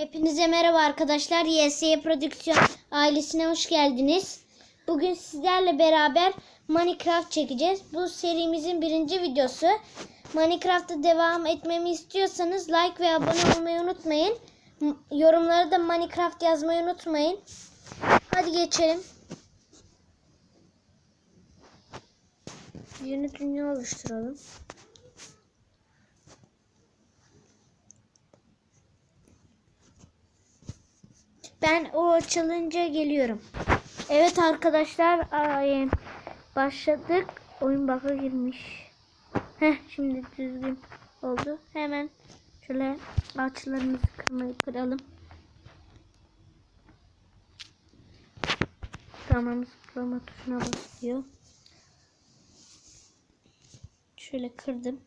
Hepinize merhaba arkadaşlar. YSY Prodüksiyon ailesine hoş geldiniz. Bugün sizlerle beraber Minecraft çekeceğiz. Bu serimizin birinci videosu. Minecraft'ta devam etmemi istiyorsanız like ve abone olmayı unutmayın. Yorumlara da Minecraft yazmayı unutmayın. Hadi geçelim. Yeni dünya oluşturalım. Ben o açılınca geliyorum. Evet arkadaşlar ay, başladık. Oyun baka girmiş. Heh şimdi düzgün oldu. Hemen şöyle ağaçlarımızı kırmayı kıralım. Tamam zıplama tuşuna basıyor. Şöyle kırdım.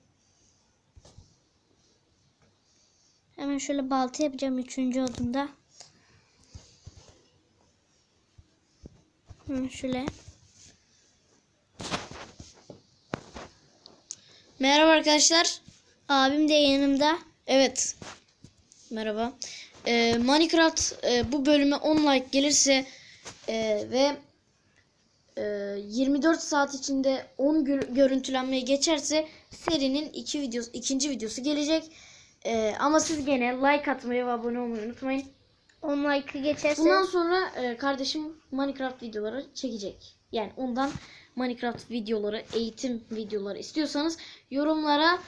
Hemen şöyle balta yapacağım üçüncü odunda. Hı, şöyle. Merhaba arkadaşlar. Abim de yanımda. Evet. Merhaba. Ee, Minecraft e, bu bölüme 10 like gelirse e, ve e, 24 saat içinde 10 gö- görüntülenmeye geçerse serinin iki videosu, ikinci videosu gelecek. E, ama siz gene like atmayı ve abone olmayı unutmayın. 10 like'ı geçerse Bundan sonra e, kardeşim Minecraft videoları çekecek. Yani ondan Minecraft videoları, eğitim videoları istiyorsanız yorumlara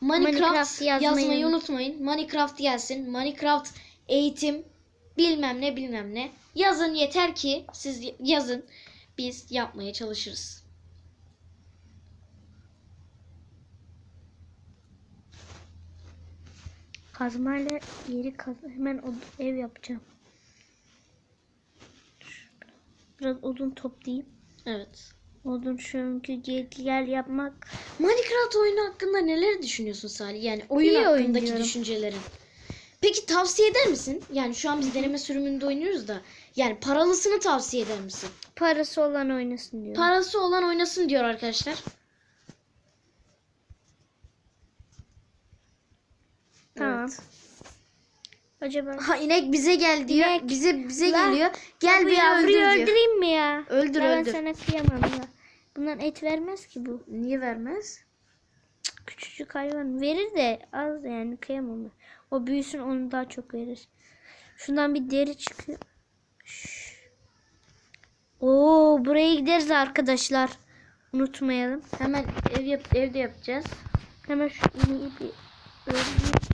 Minecraft, Minecraft yazmayı yazmayı, unut- unutmayın. Minecraft gelsin. Minecraft eğitim bilmem ne bilmem ne. Yazın yeter ki siz yazın. Biz yapmaya çalışırız. Kazmayla yeri kaz hemen od- ev yapacağım. Biraz odun toplayayım. Evet. Odun çünkü gel yapmak Minecraft oyunu hakkında neler düşünüyorsun Salih? Yani oyun İyi hakkındaki diyorum. düşüncelerin. Peki tavsiye eder misin? Yani şu an biz deneme sürümünde oynuyoruz da. Yani paralısını tavsiye eder misin? parası olan oynasın diyor. Parası olan oynasın diyor arkadaşlar. Tamam. Acaba Ha inek bize gel diyor. İnek. Bize bize Lan, geliyor. Gel beni yavruyu öldür diyor. öldüreyim mi ya? Öldür Ya ben öldür. sana kıyamam ya. Bundan et vermez ki bu. Niye vermez? Küçücük hayvan verir de az yani kıyamam. ben. O büyüsün onu daha çok verir. Şundan bir deri çıkıyor. Şş. Oo buraya gideriz arkadaşlar. Unutmayalım. Hemen ev yap evde yapacağız. Hemen şu ineği bir öldüreyim.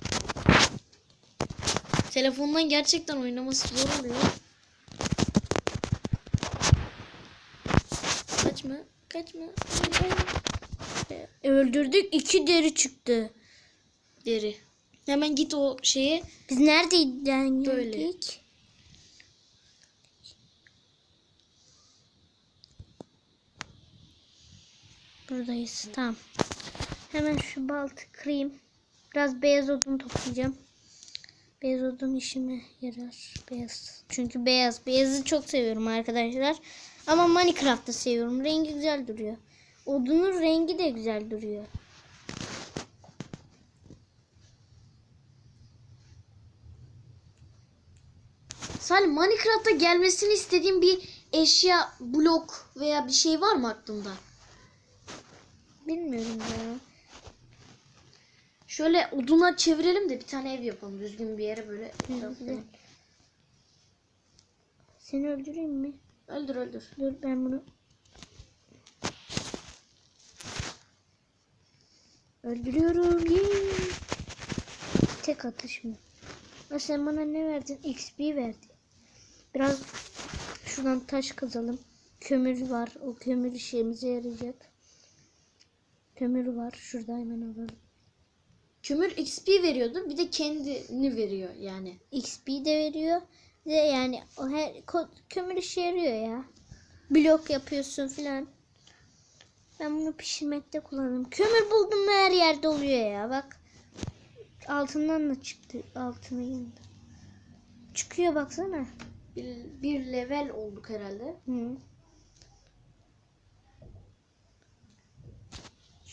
Telefondan gerçekten oynaması zor oluyor. Kaçma, kaçma. Öldürdük. iki deri çıktı. Deri. Hemen git o şeye. Biz neredeyden Böyle. Buradayız. Tamam. Hemen şu baltı kırayım. Biraz beyaz odun toplayacağım. Beyaz odun işime yarar. Beyaz. Çünkü beyaz. Beyazı çok seviyorum arkadaşlar. Ama Minecraft'ta seviyorum. Rengi güzel duruyor. Odunun rengi de güzel duruyor. Salih Minecraft'a gelmesini istediğin bir eşya, blok veya bir şey var mı aklında? Bilmiyorum ya. Şöyle oduna çevirelim de bir tane ev yapalım. Düzgün bir yere böyle. Güzel. Seni öldüreyim mi? Öldür öldür. Dur ben bunu öldürüyorum. Tek atış mı? Ha, sen bana ne verdin? XP verdin. Biraz şuradan taş kazalım. Kömür var. O kömür işimize yarayacak. Kömür var. Şurada hemen alalım. Kömür XP veriyordur. Bir de kendini veriyor yani. XP de veriyor. Bir De yani o her kömür işe yarıyor ya. Blok yapıyorsun filan. Ben bunu pişirmekte kullanırım. Kömür buldum mu her yerde oluyor ya. Bak. Altından da çıktı. Altına yanında. Çıkıyor baksana. Bir, bir level olduk herhalde. Hı.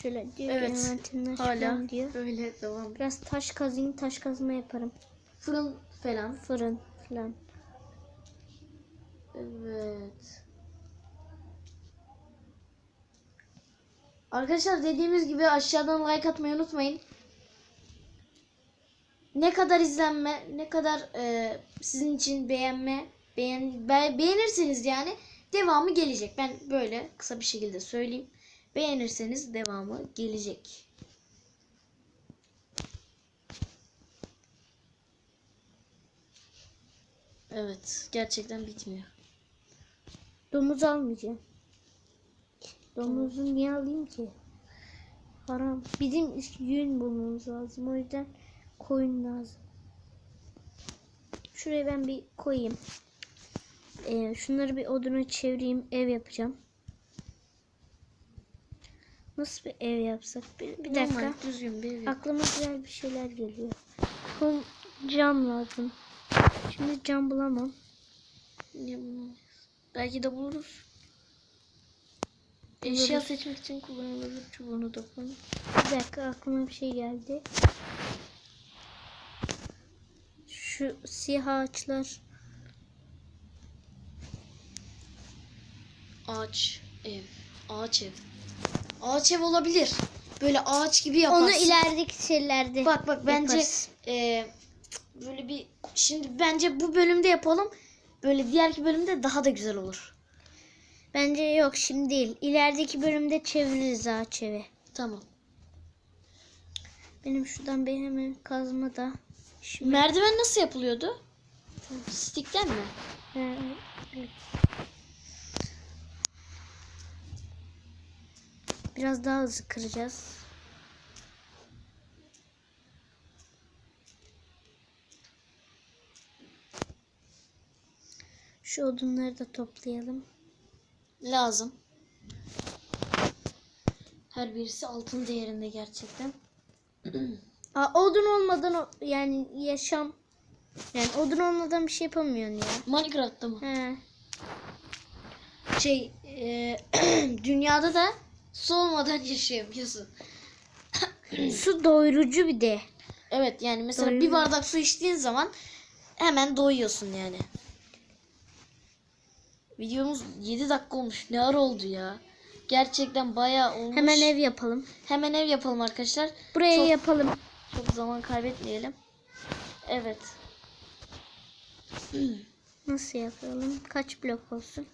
Şöyle diyor Evet. ki Hala diyor. böyle devam. Biraz taş kazayım taş kazma yaparım. Fırın falan. Fırın falan. Evet. Arkadaşlar dediğimiz gibi aşağıdan like atmayı unutmayın. Ne kadar izlenme, ne kadar e, sizin için beğenme, beğen, be- beğenirseniz yani devamı gelecek. Ben böyle kısa bir şekilde söyleyeyim. Beğenirseniz devamı gelecek. Evet, gerçekten bitmiyor. Domuz almayacağım. Domuzu niye alayım ki? Haram. Bizim yün bulmamız lazım. O yüzden koyun lazım. Şuraya ben bir koyayım. Ee, şunları bir oduna çevireyim. Ev yapacağım. Nasıl bir ev yapsak? Bir, bir dakika. Normal, düzgün bir ev. Aklıma güzel bir şeyler geliyor. Kum, cam lazım. Şimdi cam bulamam. Belki de buluruz. Eşya seçmek için kullanılır. Çubuğunu da koyun. Bir dakika aklıma bir şey geldi. Şu siyah ağaçlar. Ağaç ev. Ağaç ev. Ağaç ev olabilir. Böyle ağaç gibi yaparsın. Onu ilerideki şeylerde Bak bak bence yaparız. e, böyle bir şimdi bence bu bölümde yapalım. Böyle diğerki bölümde daha da güzel olur. Bence yok şimdi değil. İlerideki bölümde çeviririz ağaç evi. Tamam. Benim şuradan bir hemen kazma da. Şimdi Merdiven nasıl yapılıyordu? Stickten mi? Evet. Biraz daha hızlı kıracağız. Şu odunları da toplayalım. Lazım. Her birisi altın değerinde gerçekten. Aa, odun olmadan yani yaşam yani odun olmadan bir şey yapamıyorsun ya. Minecraft'ta mı? He. Şey, e, dünyada da su olmadan yaşayamıyorsun. Su doyurucu bir de. Evet yani mesela Doyuyor. bir bardak su içtiğin zaman hemen doyuyorsun yani. Videomuz 7 dakika olmuş. Ne ara oldu ya? Gerçekten bayağı olmuş. Hemen ev yapalım. Hemen ev yapalım arkadaşlar. Buraya Çok- yapalım. Çok zaman kaybetmeyelim. Evet. Nasıl yapalım? Kaç blok olsun?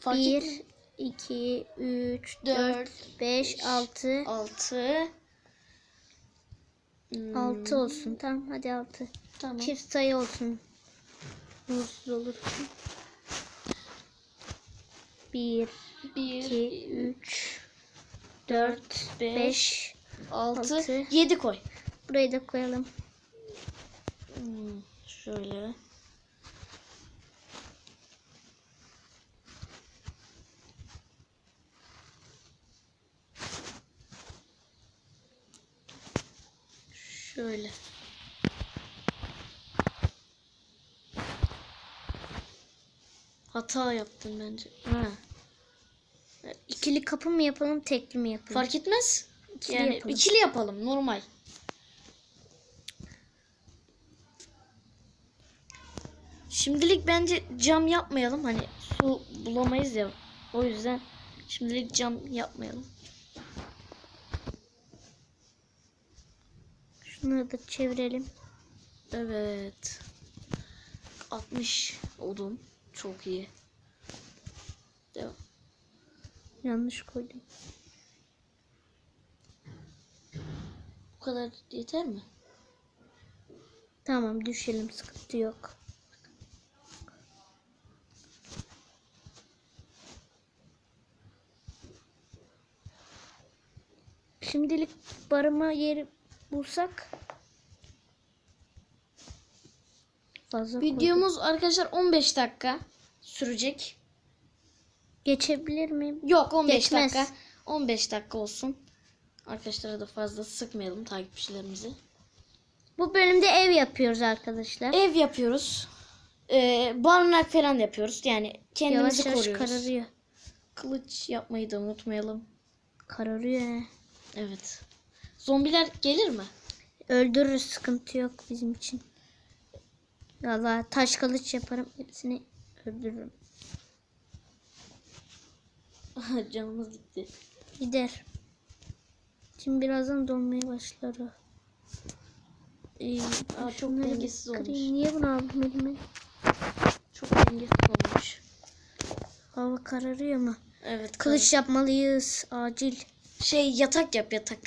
Fark 1, 2, 3, 4, 5, 6. 6 Hmm, 6 olsun. Tamam hadi 6. Tamam. Çift sayı olsun. Uğursuz olur. 1, 1 2, 3, 4, 5. 6 altı. 7 koy. Burayı da koyalım. Hmm, şöyle. Şöyle. Hata yaptım bence. Ha. İkili kapı mı yapalım, tekli mi yapalım? Fark etmez. İkili yani yapalım. ikili yapalım normal. Şimdilik bence cam yapmayalım. Hani su bulamayız ya. O yüzden şimdilik cam yapmayalım. Şunları da çevirelim. Evet. 60 odun. Çok iyi. Devam. Yanlış koydum. Bu kadar yeter mi? Tamam düşelim sıkıntı yok. Şimdilik barınma yeri bulsak fazla. Videomuz arkadaşlar 15 dakika sürecek. geçebilir miyim? Yok 15 Geçmez. dakika. 15 dakika olsun. Arkadaşlara da fazla sıkmayalım takipçilerimizi. Bu bölümde ev yapıyoruz arkadaşlar. Ev yapıyoruz. Ee, barınak falan yapıyoruz. Yani kendimizi yavaş yavaş koruyoruz. kararıyor. Kılıç yapmayı da unutmayalım. Kararıyor. Evet. Zombiler gelir mi? Öldürürüz sıkıntı yok bizim için. Valla taş kılıç yaparım. Hepsini öldürürüm. Canımız gitti. Gider. Şimdi birazdan dolmaya başlar o. Ee, Aa, çok dengesiz olmuş. kırayım. Niye bunu aldım elime? Çok dengesiz olmuş. Hava kararıyor mu? Evet. Kılıç yapmalıyız. Acil. Şey yatak yap yatak.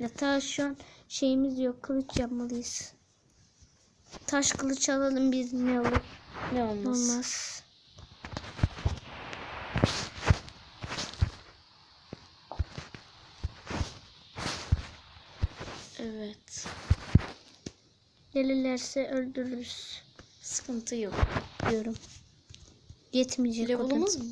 Yatağa şu an şeyimiz yok. Kılıç yapmalıyız. Taş kılıç alalım biz ne olur. Ne olmaz. Olmaz. Evet. Gelirlerse öldürürüz Sıkıntı yok. diyorum. Yetmeyecek. Level'ımız mı?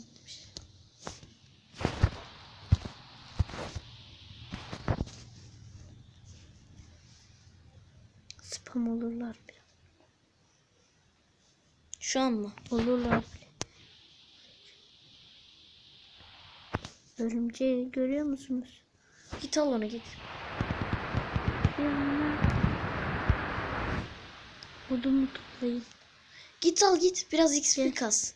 Spam olurlar bile. Şu an mı? Olurlar bile. Örümceği görüyor musunuz? Git al onu git. Odumu toplayın. Git al git. Biraz XP kas.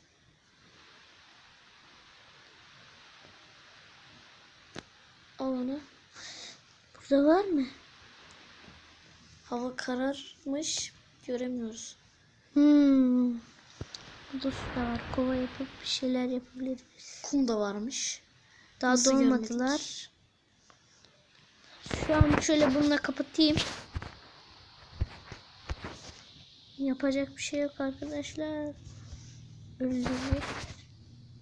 Al onu. Burada var mı? Hava kararmış. Göremiyoruz. Hmm. Su da var. Kova yapıp bir şeyler yapabiliriz. Kum da varmış. Daha Nasıl dolmadılar. Şu an şöyle bununla kapatayım. Yapacak bir şey yok arkadaşlar. Öldürecek.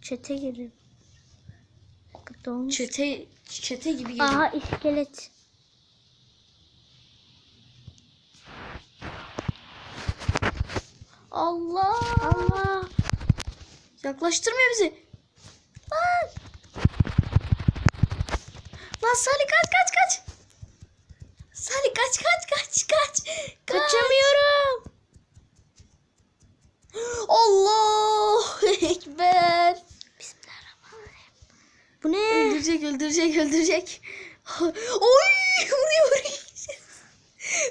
Çete gelir. Dolmuş. Çete çete gibi geliyor. Aha iskelet. Allah. Allah. Yaklaştırmıyor bizi. Lan. Lan Salih kaç kaç kaç. Salih kaç kaç kaç kaç. kaç. Kaçamıyorum. Allah ekber. Bismillahirrahmanirrahim. Bu ne? Öldürecek öldürecek öldürecek. Oy vuruyor vuruyor.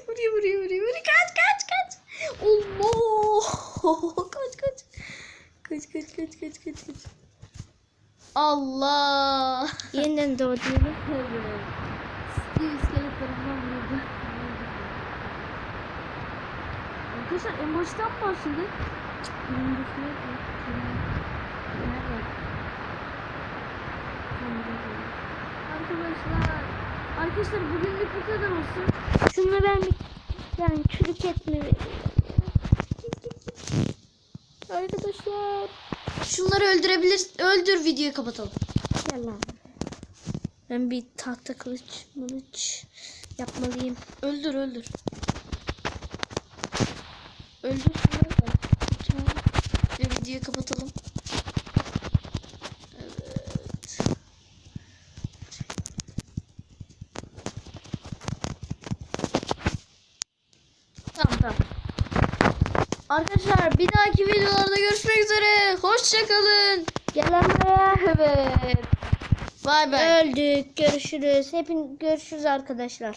Vuruyor vuruyor vuruyor vuruyor. Kaç kaç kaç. Allah. Kaç kaç. Kaç kaç kaç kaç kaç kaç. Allah. Yeniden doğ diyelim. Steve iskeletlerinden vurdu. Arkadaşlar en baştan mı başladık? Arkadaşlar, arkadaşlar bugünlük bu kadar olsun. Şunu ben bir yani çürük etme vereyim. Arkadaşlar. Şunları öldürebilir, öldür videoyu kapatalım. Gel lan. Ben bir tahta kılıç mılıç yapmalıyım. Öldür, öldür. Öldür. Ve videoyu kapatalım. Evet. Tamam tamam. Arkadaşlar bir dahaki üzere. Hoşçakalın. Gel lan buraya. Evet. Bay bay. Öldük. Görüşürüz. Hepin görüşürüz arkadaşlar.